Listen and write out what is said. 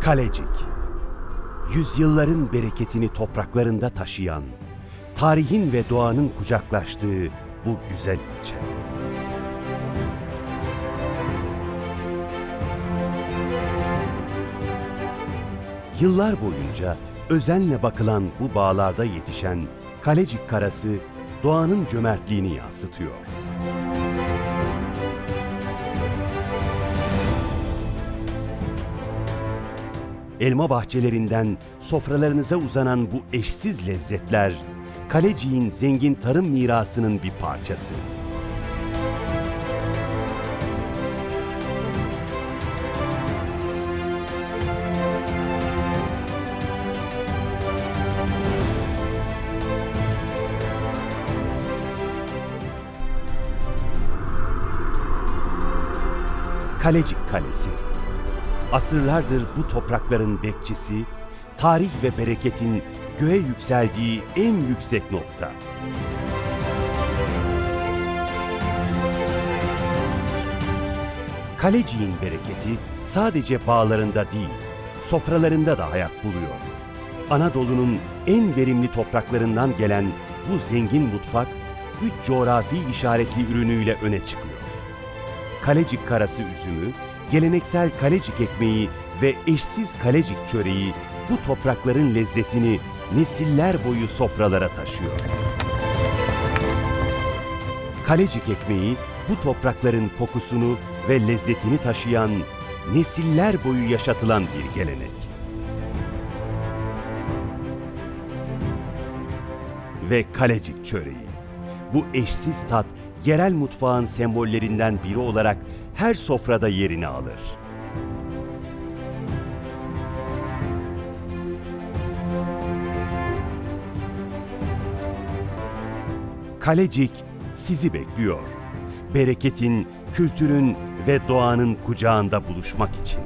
Kalecik. Yüzyılların bereketini topraklarında taşıyan, tarihin ve doğanın kucaklaştığı bu güzel ilçe. Yıllar boyunca özenle bakılan bu bağlarda yetişen Kalecik karası doğanın cömertliğini yansıtıyor. Elma bahçelerinden sofralarınıza uzanan bu eşsiz lezzetler, Kalecik'in zengin tarım mirasının bir parçası. Kalecik Kalesi. Asırlardır bu toprakların bekçisi, tarih ve bereketin göğe yükseldiği en yüksek nokta. Kalecik'in bereketi sadece bağlarında değil, sofralarında da hayat buluyor. Anadolu'nun en verimli topraklarından gelen bu zengin mutfak, üç coğrafi işaretli ürünüyle öne çıkıyor. Kalecik karası üzümü, geleneksel kalecik ekmeği ve eşsiz kalecik çöreği bu toprakların lezzetini nesiller boyu sofralara taşıyor. Kalecik ekmeği bu toprakların kokusunu ve lezzetini taşıyan, nesiller boyu yaşatılan bir gelenek. Ve kalecik çöreği. Bu eşsiz tat yerel mutfağın sembollerinden biri olarak her sofrada yerini alır. Kalecik sizi bekliyor. Bereketin, kültürün ve doğanın kucağında buluşmak için.